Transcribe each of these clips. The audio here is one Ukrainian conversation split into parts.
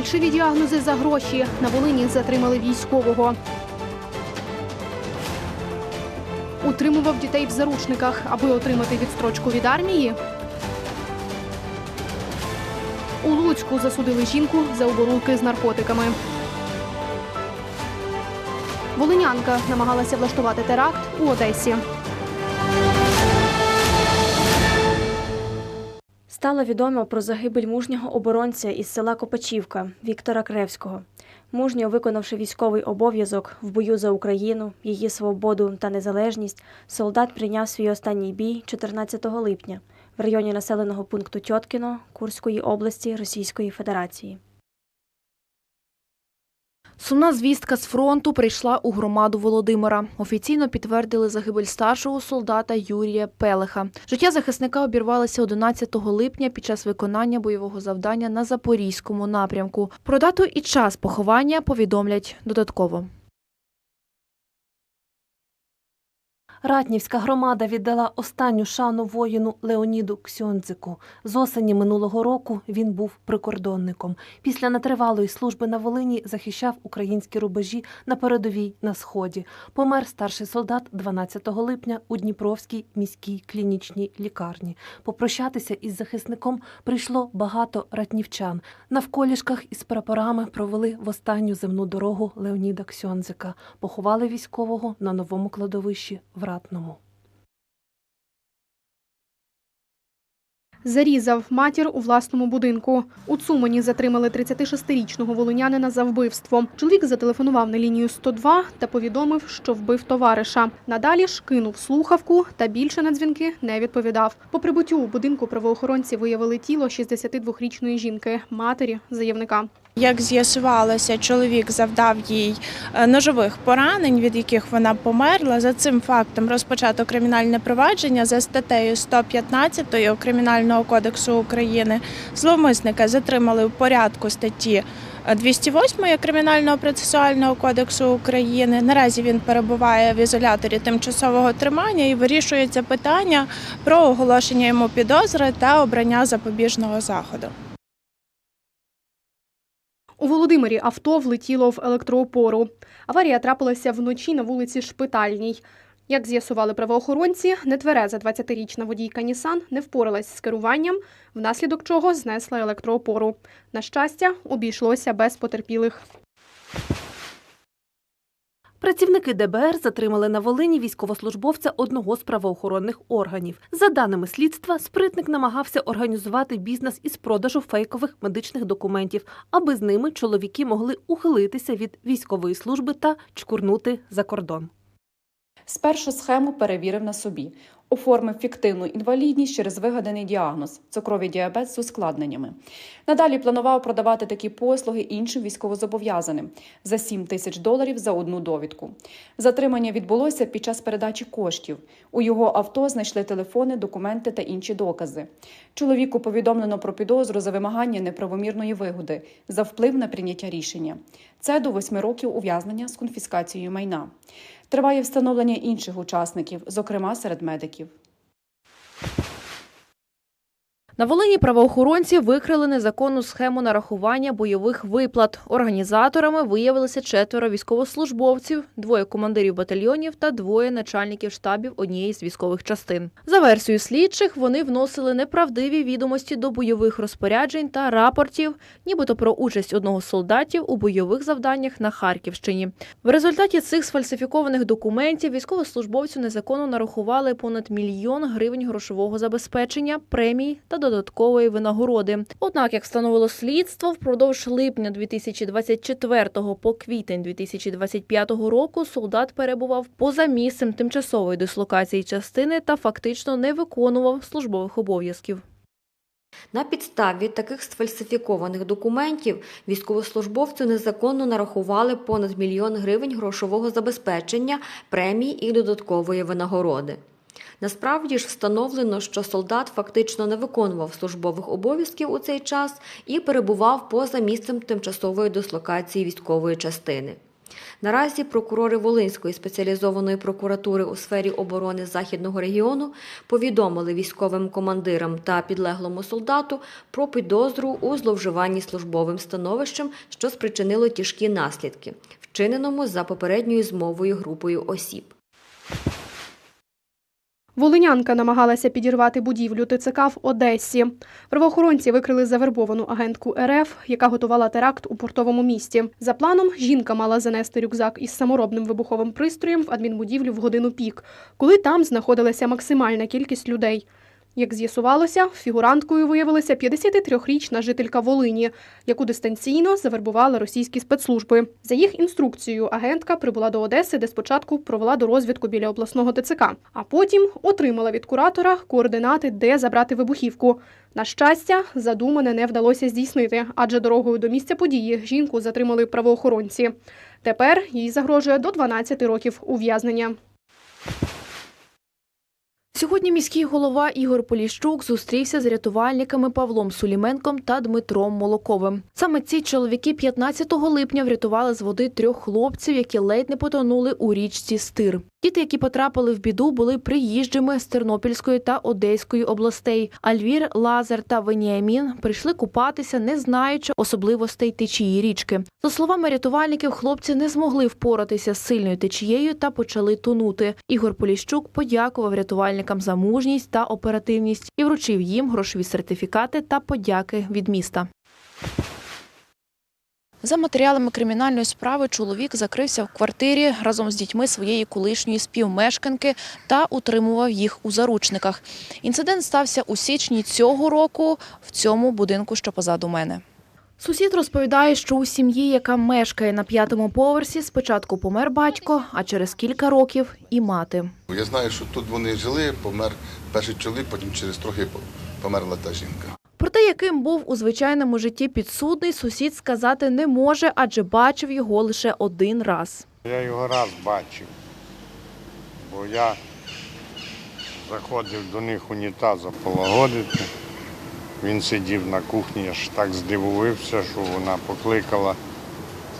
Фальшиві діагнози за гроші. На Волині затримали військового. Утримував дітей в заручниках, аби отримати відстрочку від армії. У Луцьку засудили жінку за оборудки з наркотиками. Волинянка намагалася влаштувати теракт у Одесі. Стало відомо про загибель мужнього оборонця із села Копачівка Віктора Кревського. Мужньо виконавши військовий обов'язок в бою за Україну, її свободу та незалежність, солдат прийняв свій останній бій 14 липня в районі населеного пункту Тьоткіно Курської області Російської Федерації. Сумна звістка з фронту прийшла у громаду Володимира. Офіційно підтвердили загибель старшого солдата Юрія Пелеха. Життя захисника обірвалося 11 липня під час виконання бойового завдання на Запорізькому напрямку. Про дату і час поховання повідомлять додатково. Ратнівська громада віддала останню шану воїну Леоніду Ксьондзику. З осені минулого року він був прикордонником. Після нетривалої служби на Волині захищав українські рубежі на передовій на сході. Помер старший солдат 12 липня у Дніпровській міській клінічній лікарні. Попрощатися із захисником прийшло багато ратнівчан. Навколішках із прапорами провели в останню земну дорогу Леоніда Ксьондзика. Поховали військового на новому кладовищі в Ратному. Зарізав матір у власному будинку. У Цумані затримали 36-річного волинянина за вбивство. Чоловік зателефонував на лінію 102 та повідомив, що вбив товариша. Надалі ж кинув слухавку та більше на дзвінки не відповідав. По прибуттю у будинку правоохоронці виявили тіло 62-річної жінки, матері заявника. Як з'ясувалося, чоловік завдав їй е, ножових поранень, від яких вона померла. За цим фактом розпочато кримінальне провадження за статтею 115 Кримінального кодексу України. Зловмисника затримали у порядку статті е, 208 Кримінального процесуального кодексу України. Наразі він перебуває в ізоляторі тимчасового тримання і вирішується питання про оголошення йому підозри та обрання запобіжного заходу. У Володимирі авто влетіло в електроопору. Аварія трапилася вночі на вулиці Шпитальній. Як з'ясували правоохоронці, нетвереза 20-річна водійка Нісан не впоралась з керуванням, внаслідок чого знесла електроопору. На щастя, обійшлося без потерпілих. Працівники ДБР затримали на Волині військовослужбовця одного з правоохоронних органів. За даними слідства, спритник намагався організувати бізнес із продажу фейкових медичних документів, аби з ними чоловіки могли ухилитися від військової служби та чкурнути за кордон. Спершу схему перевірив на собі, оформив фіктивну інвалідність через вигаданий діагноз цукровий діабет з ускладненнями. Надалі планував продавати такі послуги іншим військовозобов'язаним за 7 тисяч доларів за одну довідку. Затримання відбулося під час передачі коштів. У його авто знайшли телефони, документи та інші докази. Чоловіку повідомлено про підозру за вимагання неправомірної вигоди за вплив на прийняття рішення. Це до 8 років ув'язнення з конфіскацією майна. Триває встановлення інших учасників, зокрема серед медиків. На Волині правоохоронці викрили незаконну схему нарахування бойових виплат. Організаторами виявилися четверо військовослужбовців, двоє командирів батальйонів та двоє начальників штабів однієї з військових частин. За версією слідчих, вони вносили неправдиві відомості до бойових розпоряджень та рапортів, нібито про участь одного з солдатів у бойових завданнях на Харківщині. В результаті цих сфальсифікованих документів військовослужбовцю незаконно нарахували понад мільйон гривень грошового забезпечення, премій та додаткової винагороди. Однак, як встановило слідство, впродовж липня 2024 по квітень 2025 року солдат перебував поза місцем тимчасової дислокації частини та фактично не виконував службових обов'язків. На підставі таких сфальсифікованих документів військовослужбовцю незаконно нарахували понад мільйон гривень грошового забезпечення, премій і додаткової винагороди. Насправді ж встановлено, що солдат фактично не виконував службових обов'язків у цей час і перебував поза місцем тимчасової дислокації військової частини. Наразі прокурори Волинської спеціалізованої прокуратури у сфері оборони Західного регіону повідомили військовим командирам та підлеглому солдату про підозру у зловживанні службовим становищем, що спричинило тяжкі наслідки, вчиненому за попередньою змовою групою осіб. Волинянка намагалася підірвати будівлю ТЦК в Одесі. Правоохоронці викрили завербовану агентку РФ, яка готувала теракт у портовому місті. За планом, жінка мала занести рюкзак із саморобним вибуховим пристроєм в адмінбудівлю в годину пік, коли там знаходилася максимальна кількість людей. Як з'ясувалося, фігуранткою виявилася 53-річна жителька Волині, яку дистанційно завербували російські спецслужби. За їх інструкцією, агентка прибула до Одеси, де спочатку провела дорозвідку біля обласного ТЦК, а потім отримала від куратора координати, де забрати вибухівку. На щастя, задумане не вдалося здійснити, адже дорогою до місця події жінку затримали правоохоронці. Тепер їй загрожує до 12 років ув'язнення. Сьогодні міський голова Ігор Поліщук зустрівся з рятувальниками Павлом Суліменком та Дмитром Молоковим. Саме ці чоловіки 15 липня врятували з води трьох хлопців, які ледь не потонули у річці Стир. Діти, які потрапили в біду, були приїжджими з Тернопільської та Одеської областей. Альвір, Лазар та Веніамін прийшли купатися, не знаючи особливостей течії річки. За словами рятувальників, хлопці не змогли впоратися з сильною течією та почали тонути. Ігор Поліщук подякував рятувальникам за мужність та оперативність і вручив їм грошові сертифікати та подяки від міста. За матеріалами кримінальної справи чоловік закрився в квартирі разом з дітьми своєї колишньої співмешканки та утримував їх у заручниках. Інцидент стався у січні цього року в цьому будинку, що позаду мене. Сусід розповідає, що у сім'ї, яка мешкає на п'ятому поверсі, спочатку помер батько, а через кілька років і мати. Я знаю, що тут вони жили, помер перший чоловік, потім через трохи померла та жінка. Про те, яким був у звичайному житті підсудний, сусід сказати не може, адже бачив його лише один раз. Я його раз бачив, бо я заходив до них унітаза полагодити. Він сидів на кухні, аж так здивувався, що вона покликала,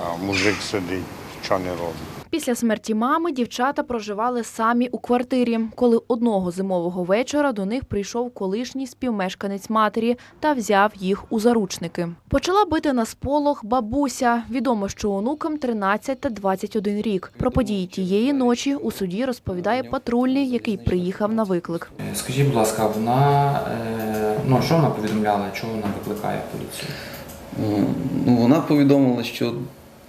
а мужик сидить, що не робить. Після смерті мами дівчата проживали самі у квартирі, коли одного зимового вечора до них прийшов колишній співмешканець матері та взяв їх у заручники. Почала бити на сполох бабуся. Відомо, що онукам 13 та 21 рік. Про події тієї ночі у суді розповідає патрульний, який приїхав на виклик. Скажіть, будь ласка, вона е, ну що вона повідомляла, чого вона викликає поліцію? Е, Ну, вона повідомила, що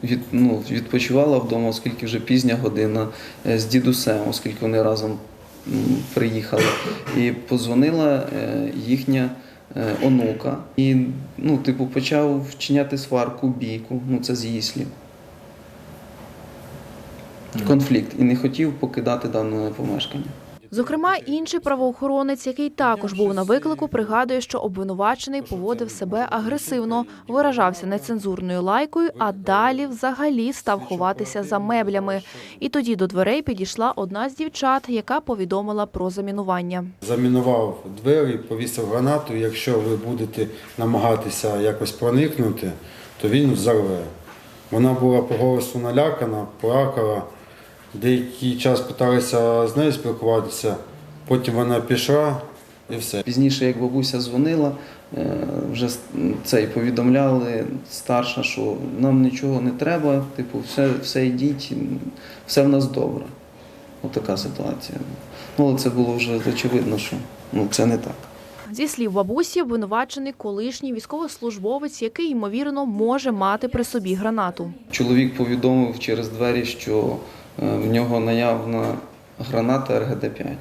від, ну, відпочивала вдома, оскільки вже пізня година е, з дідусем, оскільки вони разом приїхали. І позвонила е, їхня е, онука. І ну, типу, почав вчиняти сварку, бійку. Ну, це з її слів. Конфлікт. І не хотів покидати дане помешкання. Зокрема, інший правоохоронець, який також був на виклику, пригадує, що обвинувачений поводив себе агресивно, виражався нецензурною лайкою, а далі взагалі став ховатися за меблями. І тоді до дверей підійшла одна з дівчат, яка повідомила про замінування. замінував двері, повісив гранату. Якщо ви будете намагатися якось проникнути, то він взорве. Вона була по голосу налякана, плакала. Деякий час питалися з нею спілкуватися, потім вона пішла і все. Пізніше, як бабуся дзвонила, е, вже с- цей повідомляли старша, що нам нічого не треба, типу, все, все йдіть, все в нас добре. Отака ситуація. Ну, але це було вже очевидно, що ну, це не так. Зі слів бабусі, обвинувачений колишній військовослужбовець, який ймовірно може мати при собі гранату. Чоловік повідомив через двері, що в нього наявна граната РГД-5.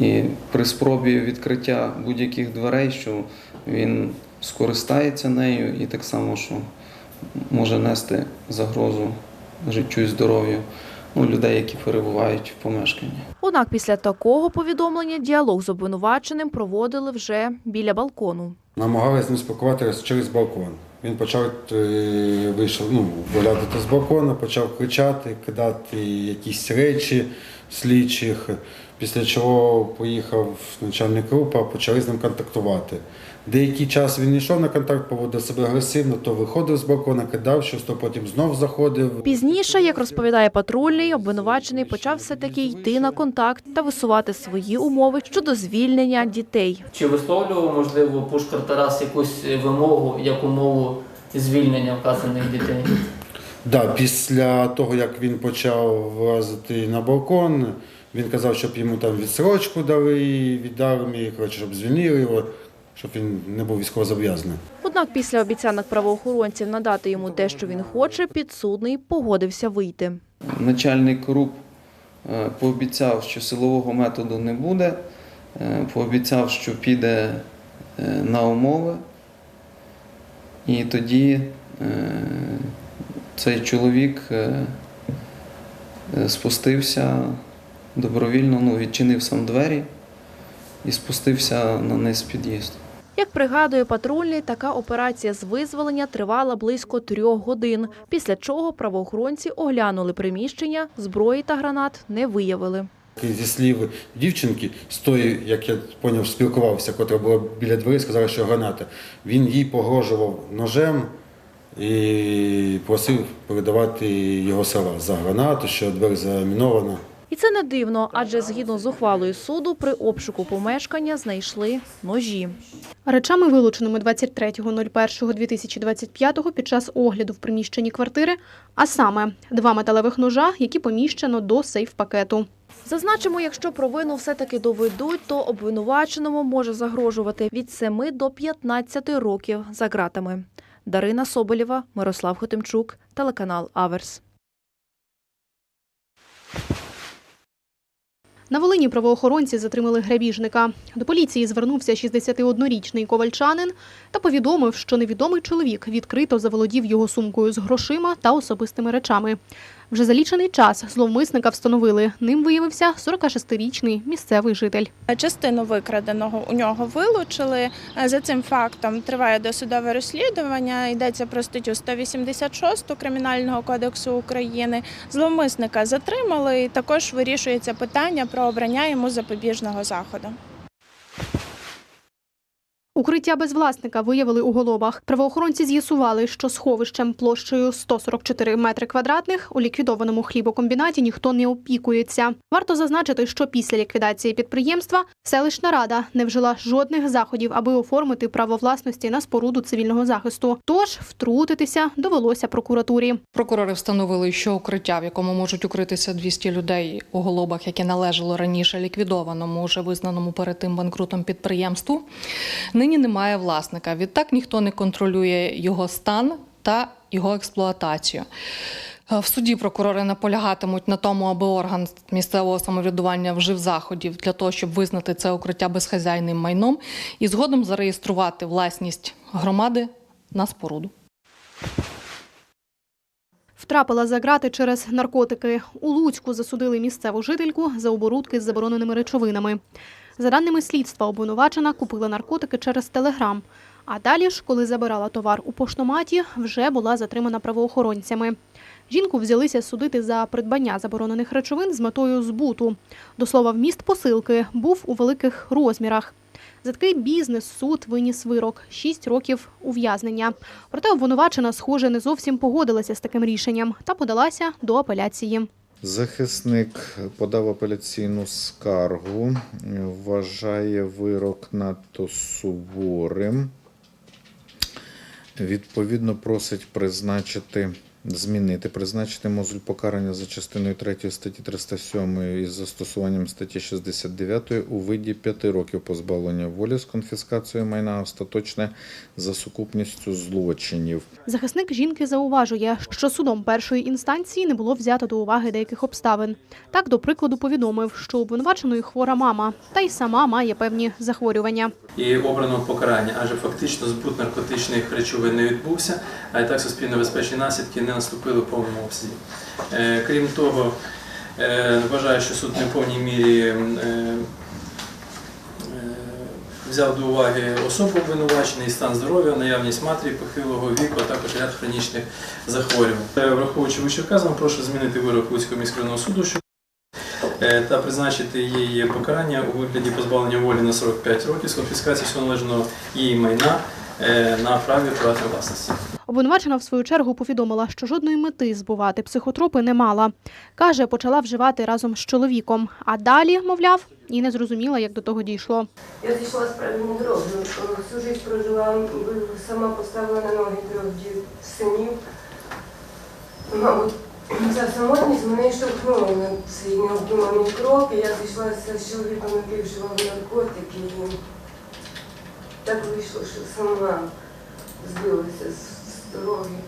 І при спробі відкриття будь-яких дверей, що він скористається нею і так само, що може нести загрозу життю і здоров'ю ну, людей, які перебувають в помешканні. Однак після такого повідомлення діалог з обвинуваченим проводили вже біля балкону. Намагалися ним спілкуватися через балкон. Він почав е, вийшов, ну, виглядати з балкона, почав кричати, кидати якісь речі слідчих. Після чого поїхав начальник РУПа, почали з ним контактувати. Деякий час він йшов на контакт, поводив себе агресивно, то виходив з балкона, кидав щось, то потім знов заходив. Пізніше, як розповідає патрульний, обвинувачений почав все-таки йти на контакт та висувати свої умови щодо звільнення дітей. Чи висловлював, можливо, Пушкар Тарас якусь вимогу як умову звільнення вказаних дітей? Да, після того, як він почав вилазити на балкон, він казав, щоб йому там відсрочку дали від армії, коротше, щоб звільнили його, щоб він не був військовозобов'язаний. Однак після обіцянок правоохоронців надати йому те, що він хоче, підсудний погодився вийти. Начальник РУП е, пообіцяв, що силового методу не буде, е, пообіцяв, що піде е, на умови. І тоді цей чоловік е, е, спустився добровільно, ну, відчинив сам двері і спустився на низ під'їзду. Як пригадує патрульний, така операція з визволення тривала близько трьох годин, після чого правоохоронці оглянули приміщення, зброї та гранат не виявили. Зі слів дівчинки, з тої, як я поняв, спілкувався, котра була біля двері, сказала, що граната. Він їй погрожував ножем і просив передавати його слова за гранату, що двері замінована. І це не дивно, адже згідно з ухвалою суду при обшуку помешкання знайшли ножі. Речами, вилученими 23.01.2025 під час огляду в приміщенні квартири, а саме два металевих ножа, які поміщено до сейф-пакету. Зазначимо, якщо провину все-таки доведуть, то обвинуваченому може загрожувати від 7 до 15 років за ґратами. Дарина Соболєва, Мирослав Хотимчук, телеканал Аверс. На Волині правоохоронці затримали грабіжника. До поліції звернувся 61-річний ковальчанин та повідомив, що невідомий чоловік відкрито заволодів його сумкою з грошима та особистими речами. Вже за лічений час зловмисника встановили. Ним виявився 46-річний місцевий житель. Частину викраденого у нього вилучили. За цим фактом триває досудове розслідування. Йдеться про статтю 186 Кримінального кодексу України. Зловмисника затримали і також вирішується питання про обрання йому запобіжного заходу. Укриття без власника виявили у Голобах. Правоохоронці з'ясували, що сховищем площею 144 метри квадратних у ліквідованому хлібокомбінаті ніхто не опікується. Варто зазначити, що після ліквідації підприємства селищна рада не вжила жодних заходів, аби оформити право власності на споруду цивільного захисту. Тож втрутитися довелося прокуратурі. Прокурори встановили, що укриття, в якому можуть укритися 200 людей у голобах, яке належало раніше ліквідованому, уже визнаному перед тим банкрутом підприємству, нині немає власника. Відтак ніхто не контролює його стан та його експлуатацію. Е, В суді прокурори наполягатимуть на тому, аби орган місцевого самоврядування вжив заходів для того, щоб визнати це укриття безхазяйним майном і згодом зареєструвати власність громади на споруду. Втрапила за грати через наркотики. У Луцьку засудили місцеву жительку за оборудки з забороненими речовинами. За даними слідства, обвинувачена купила наркотики через телеграм. А далі ж, коли забирала товар у поштоматі, вже була затримана правоохоронцями. Жінку взялися судити за придбання заборонених речовин з метою збуту. До слова, вміст посилки був у великих розмірах. За такий бізнес суд виніс вирок – 6 років ув'язнення. Проте обвинувачена, схоже, не зовсім погодилася з таким рішенням та подалася до апеляції. Захисник подав апеляційну скаргу, вважає вирок надто суворим. Відповідно, просить призначити, змінити, призначити мозуль покарання за частиною 3 статті 307 із застосуванням статті 69 у виді 5 років позбавлення волі з конфіскацією майна остаточне за сукупністю злочинів. Захисник жінки зауважує, що судом першої інстанції не було взято до уваги деяких обставин. Так, до прикладу, повідомив, що обвинуваченої хвора мама, та й сама має певні захворювання. і обрано покарання, адже фактично збут наркотичних речовин не відбувся, а і так суспільно безпечні наслідки не наступили в повному обсязі. Е, Крім того, е, вважаю, що суд не в повній мірі е, взяв до уваги особу обвинувачений, стан здоров'я, наявність матері похилого віку, а також ряд хронічних захворювань. Враховуючи вищевказано, прошу змінити вирок Луцького міськрайонного суду, та призначити їй покарання у вигляді позбавлення волі на 45 років з конфіскації всього належного їй майна на праві приватної власності. Обвинувачена в свою чергу повідомила, що жодної мети збувати психотропи не мала. Каже, почала вживати разом з чоловіком. А далі, мовляв, і не зрозуміла, як до того дійшло. Я зійшла з правильної дороги. Всю життя прожила, сама поставила на ноги трьох синів. Мабуть, ця самотність мене штовхнула на цей необдуманий крок. І я зійшлася з чоловіком, який вживав наркотики. Так вийшло, що сама збилася з дороги.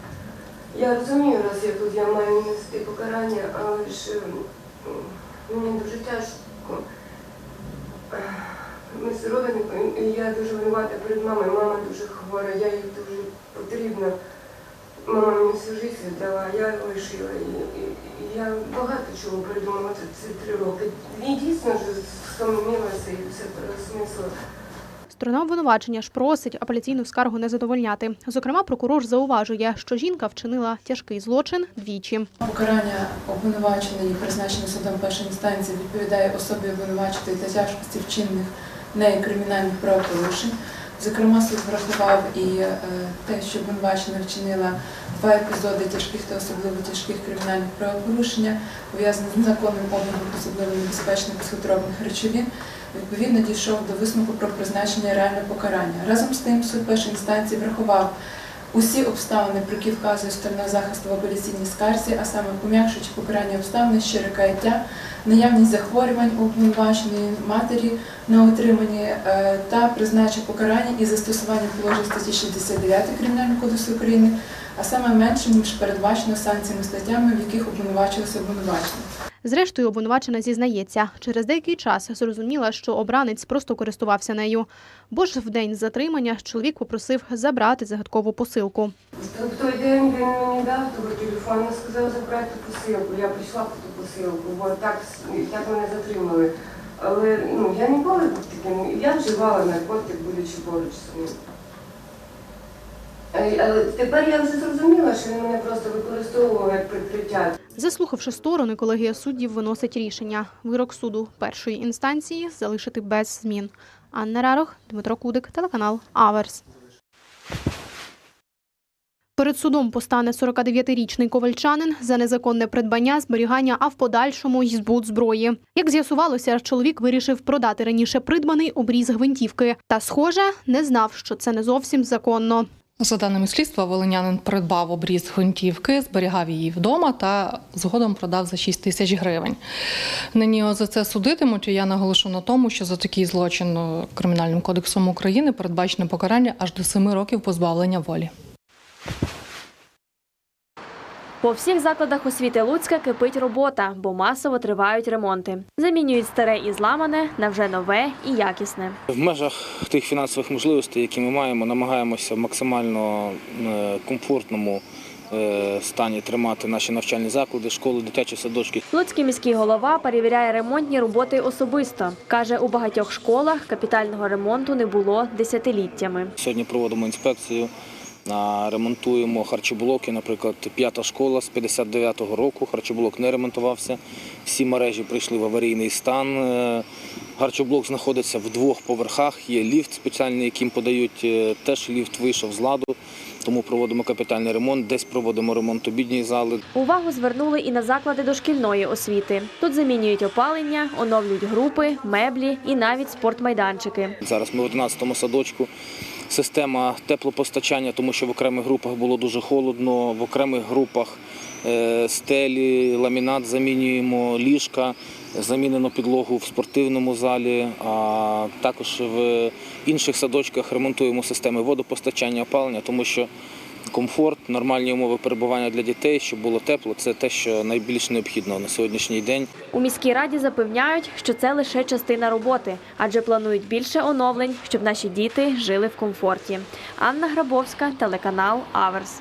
Я розумію, раз я тут я маю нести покарання, але ж ем, мені дуже тяжко. Ми і я дуже винувата перед мамою. Мама дуже хвора, я їй дуже потрібна. Мама мені всю життя віддала, а я лишила. І, і, я багато чого придумала ці три роки. І дійсно ж стомилася і все переосмислила. Сторона обвинувачення ж просить апеляційну скаргу не задовольняти. Зокрема, прокурор зауважує, що жінка вчинила тяжкий злочин двічі. Покарання обвинуваченої, призначене судом першої інстанції, відповідає особі обвинуваченої та тяжкості вчинених нею кримінальних правопорушень. Зокрема, суд врахував і е, те, що обвинувачена вчинила два епізоди тяжких та особливо тяжких кримінальних правопорушення, пов'язаних з незаконним обігом особливо небезпечних психотропних речовин. Відповідно, дійшов до висновку про призначення реального покарання. Разом з тим, суд першої інстанції врахував усі обставини, про які вказує сторона захисту в апеляційній скарзі, а саме пом'якшуючи покарання обставини, щире каяття, наявність захворювань у обвинуваченої матері на утриманні е, та призначив покарання із застосуванням положень статті 69 Кримінального кодексу України, а саме меншим, ніж передбачено санкціями статтями, в яких обвинувачувався обвинувачений. Зрештою, обвинувачена зізнається, через деякий час зрозуміла, що обранець просто користувався нею. Бо ж в день затримання чоловік попросив забрати загадкову посилку. В той день він мені дав того телефону, сказав забрати посилку. Я прийшла по ту посилку, бо так, так мене затримали. Але ну, я ніколи таким, я вживала наркотик, будучи поруч Але тепер я вже зрозуміла, що він мене просто використовував як прикриття. Заслухавши сторони, колегія суддів виносить рішення. Вирок суду першої інстанції залишити без змін. Анна Рарох, Дмитро Кудик, телеканал Аверс. Перед судом постане 49-річний ковальчанин за незаконне придбання, зберігання, а в подальшому й збут зброї. Як з'ясувалося, чоловік вирішив продати раніше придбаний обріз гвинтівки. Та, схоже, не знав, що це не зовсім законно. За даними слідства, волинянин придбав обріз гвинтівки, зберігав її вдома та згодом продав за 6 тисяч гривень. Нині за це судитимуть. і Я наголошу на тому, що за такий злочин е, Кримінальним кодексом України передбачено покарання аж до 7 років позбавлення волі. По всіх закладах освіти Луцька кипить робота, бо масово тривають ремонти. Замінюють старе і зламане на вже нове і якісне. В межах тих фінансових можливостей, які ми маємо, намагаємося в максимально е, комфортному е, стані тримати наші навчальні заклади, школи, дитячі садочки. Луцький міський голова перевіряє ремонтні роботи особисто. Каже, у багатьох школах капітального ремонту не було десятиліттями. Сьогодні проводимо інспекцію. Ремонтуємо харчоблоки. Наприклад, п'ята школа з 59-го року. Харчоблок не ремонтувався. Всі мережі прийшли в аварійний стан. Е, Харчоблок знаходиться в двох поверхах. Є ліфт спеціальний, яким подають. е, Теж ліфт вийшов з ладу, тому проводимо капітальний ремонт. Десь проводимо ремонт обідньої зали. Увагу звернули і на заклади дошкільної освіти. Тут замінюють опалення, оновлюють групи, меблі і навіть спортмайданчики. Зараз ми в 11-му садочку. Система теплопостачання, тому що в окремих групах було дуже холодно, в окремих групах е, стелі, ламінат замінюємо, ліжка, замінено підлогу в спортивному залі, а також в інших садочках ремонтуємо системи водопостачання, опалення, тому що комфорт, нормальні умови перебування для дітей, щоб було тепло, це те, що найбільш необхідно на сьогоднішній день. У міській раді запевняють, що це лише частина роботи, адже планують більше оновлень, щоб наші діти жили в комфорті. Анна Грабовська, телеканал Аверс.